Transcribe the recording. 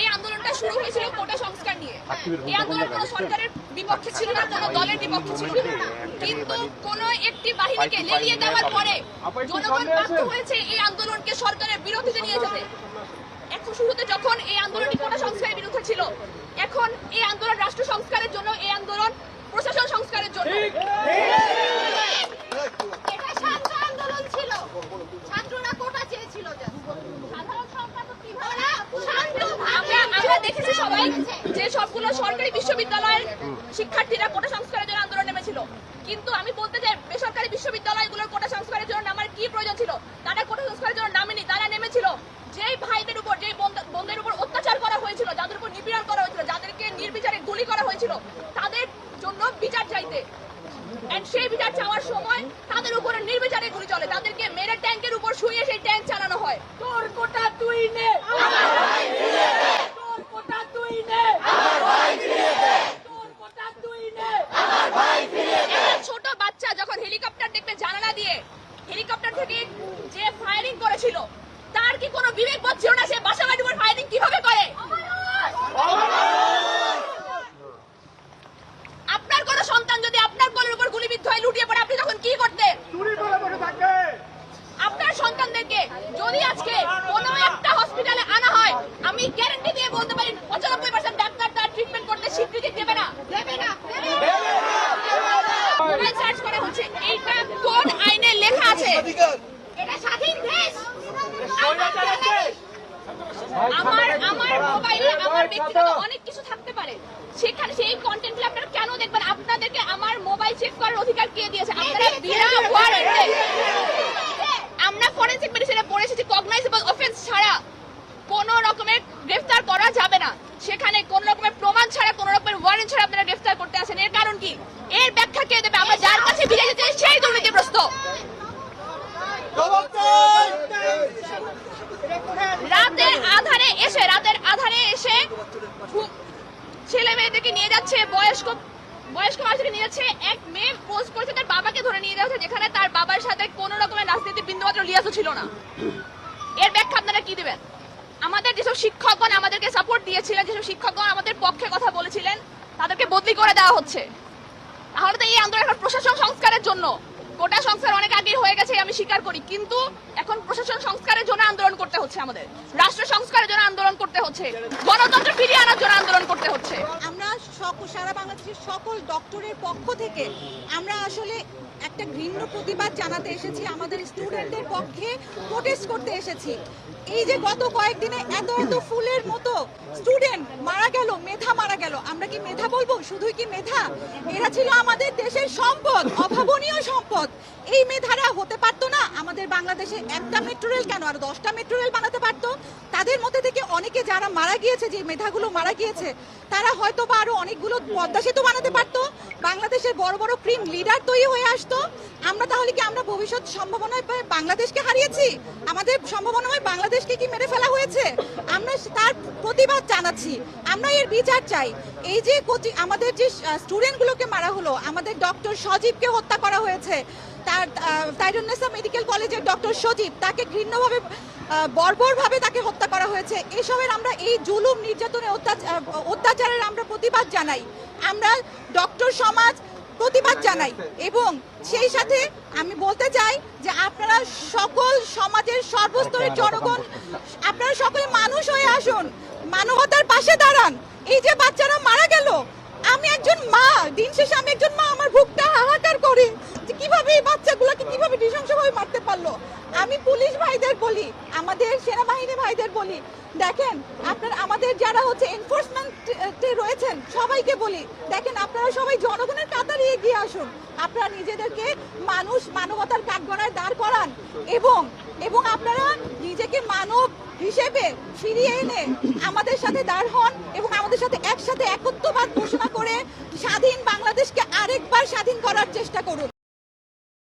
এই আন্দোলনটা শুরু হয়েছিল কোটা সংস্কার নিয়ে। এই আন্দোলন কোনো সরকারের বিপক্ষে ছিল না কোনো দলের বিপক্ষে ছিল না। কিন্তু কোন একটি বাহিনীকে লেলিয়ে দেওয়ার পরে জনগণ বাধ্য হয়েছে এই আন্দোলনকে সরকারের বিরোধীতে নিয়ে যেতে। এখন শুরুতে যখন এই আন্দোলনটি কোটা সংস্কারের বিরুদ্ধে ছিল এখন এই আন্দোলন রাষ্ট্র সংস্কারের জন্য এই আন্দোলন প্রশাসন সংস্কারের জন্য এটা ছাত্র আন্দোলন ছিল ছাত্ররা কোটা চেয়েছিল just। সাধারণ সম্পাদক কীভাবে শান্ত আমরা আমরা যে সবগুলো সরকারি বিশ্ববিদ্যালয়ের শিক্ষার্থীরা কোটা সংস্কারের জন্য আন্দোলন নেমেছিল। কিন্তু আমি বলতে চাই বেসরকারি বিশ্ববিদ্যালয়গুলোর কোটা সংস্কারের জন্য নামার কি প্রয়োজন ছিল? তারা কোটা সংস্কারের জন্য নামেনি তারা নেমেছিল। যেই ভাইদের উপর যেই বোন- বোনদের উপর অত্যাচার করা হয়েছিল যাদের উপর নিপীড়ন করা হয়েছিল যাদেরকে নির্বিচারে গুলি করা হয়েছিল তাদের জন্য বিচার চাইতে। সেই বিচার চাওয়ার সময় তাদের উপরে নির্বিচারে গুলি চলে। তাদেরকে মেরে ট্যাঙ্কের উপর শুয়ে সেই ট্যাঙ্ক চালানো হয়। তোর কোটা তুই নে তোর কোটা তুই নে তোর কোটা তুই নে একটা ছোট বাচ্চা যখন হেলিকপ্টার দেখবে জানালা দিয়ে হেলিকপ্টার থেকে যে ফায়ারিং করেছিল তার কি কোনো বিবেক বোধ ছিল না সে বাসাবাড়ির উপর ফায়ারিং কীভাবে করে? আপনার কোনো সন্তান যদি আপনার কোলের উপর গুলিবিদ্ধ হয়ে লুটিয়ে পড়ে আপনি তখন কি করতেন? আপনার সন্তানদেরকে যদি আজকে কোনো একটা হসপিটালে আনা হয় আমি গ্যারান্টি দিয়ে বলতে পারি পঁচানব্বই পার্সেন্ট ডাক্তার তার ট্রিটমেন্ট করতে স্বীকৃতি দেবে না দেবে না মোবাইল সার্চ করা হচ্ছে এইটা কোন আইনে লেখা আছে। এটা স্বাধীন দেশ। আমার আমার মোবাইলে আমার ব্যক্তিগত অনেক কিছু থাকতে পারে। সেখানে সেই কন্টেন্টগুলো আপনারা কেন দেখবেন? আপনাদেরকে আমার মোবাইল চেক করার অধিকার কে দিয়েছে? আপনারা বিনা ওয়ারেন্টে আমরা ফরেনসিক মেডিসিনে পড়ে এসেছি কগনাইজেবল অফেন্স ছাড়া কোন রকমের গ্রেফতার করা যাবে না সেখানে কোন রকমের প্রমাণ ছাড়া কোন রকমের ওয়ারেন্ট ছাড়া আপনারা গ্রেফতার করতে আসেন এর কারণ কি এর ব্যাখ্যা কে দেবে আমরা যার কাছে ফিরে যেতে চাই, সেই দুর্নীতিগ্রস্ত আধারে এসে, রাতের আধারে এসে ছেলে মেয়েদেরকে নিয়ে যাচ্ছে, বয়স্ক বয়স্ক মানুষকে নিয়ে যাচ্ছে। এক মেয়ে পোস্ট করেছে, তার বাবাকে ধরে নিয়ে যাচ্ছে, যেখানে তার বাবার সাথে কোন রকমের রাজনীতি বিন্দুমাত্র লিয়াসও ছিল না। এর ব্যাখ্যা আপনারা কি দেবেন? আমাদের যেসব শিক্ষকগণ আমাদেরকে সাপোর্ট দিয়েছিলেন, যেসব শিক্ষকগণ আমাদের পক্ষে কথা বলেছিলেন, তাদেরকে বদলি করে দেওয়া হচ্ছে। তাহলে তো এই আন্দোলন প্রশাসন সংস্কারের জন্য। কোটা সংস্কার অনেক আগে হয়ে গেছে, আমি স্বীকার করি। কিন্তু এখন প্রশাসন সংস্কারের জন্য আন্দোলন করতে হচ্ছে আমাদের। রাষ্ট্র সংস্কারের জন্য আন্দোলন করতে হচ্ছে। গণতন্ত্র ফিরিয়ে আনার জন্য আন্দোলন করতে হচ্ছে। আমরা সারা বাংলাদেশের সকল ডক্টরের পক্ষ থেকে আমরা আসলে একটা ঘৃণ্য প্রতিবাদ জানাতে এসেছি, আমাদের স্টুডেন্টদের পক্ষে প্রোটেস্ট করতে এসেছি। এই যে গত কয়েকদিনে এত এত ফুলের মতো স্টুডেন্ট মারা গেল, মেধা মারা গেল। আমরা কি মেধা বলব? শুধুই কি মেধা? এরা ছিল আমাদের দেশের সম্পদ, অভাবনীয় সম্পদ। এই মেধারা হতে পারতো না। আমাদের বাংলাদেশে একটা মেট্রো রেল কেন? আর দশটা মেট্রো রেল বানাতে পারতো? তাদের মধ্যে থেকে অনেকে যারা মারা গিয়েছে, যে মেধাগুলো মারা গিয়েছে, তারা হয়তো বা আরও অনেকগুলো পদ্মা সেতু বানাতে পারতো। বাংলাদেশের বড় বড় ক্রিম লিডার তৈরি হয়ে আসতো। আমরা তাহলে কি আমরা ভবিষ্যৎ সম্ভাবনায় বাংলাদেশকে হারিয়েছি? আমাদের সম্ভাবনায় বাংলাদেশকে কি মেরে ফেলা হয়েছে? আমরা তার প্রতিবাদ জানাচ্ছি। আমরা এর বিচার চাই। এই যে আমাদের যে স্টুডেন্টগুলোকে মারা হলো, আমাদের ডক্টর সজীবকে হত্যা করা হয়েছে। তার তাইরুন্নেসা মেডিকেল কলেজের ডক্টর সজীব তাকে ঘৃণ্যভাবে বর্বরভাবে তাকে হত্যা করা হয়েছে। এসবের আমরা এই জুলুম নির্যাতনের অত্যাচার অত্যাচারের আমরা প্রতিবাদ জানাই। আমরা ডক্টর সমাজ প্রতিবাদ জানাই এবং সেই সাথে আমি বলতে চাই যে আপনারা সকল সমাজের সর্বস্তরের জনগণ আপনারা সকলে মানুষ হয়ে আসুন মানবতার পাশে দাঁড়ান। এই যে বাচ্চারা মারা গেল আমি একজন মা দিন শেষে আমি একজন মা আমার বুকটা হাহাকার করে যে কীভাবে এই বাচ্চাগুলোকে কীভাবে নৃশংসভাবে মারতে পারল আমি পুলিশ ভাইদের বলি, আমাদের সেনাবাহিনী ভাইদের বলি। দেখেন, আপনার, আমাদের যারা হচ্ছে এনফোর্সমেন্টে রয়েছেন, সবাইকে বলি। দেখেন, আপনারা সবাই জনগণের কাতারে এগিয়ে আসুন। আপনারা নিজেদেরকে মানুষ, মানবতার কাঠগড়ায় দাঁড় করান এবং এবং আপনারা নিজেকে মানব হিসেবে ফিরিয়ে এনে আমাদের সাথে দাঁড় হন এবং আমাদের সাথে একসাথে একত্ববাদ ঘোষণা করে স্বাধীন বাংলাদেশকে আরেকবার স্বাধীন করার চেষ্টা করুন।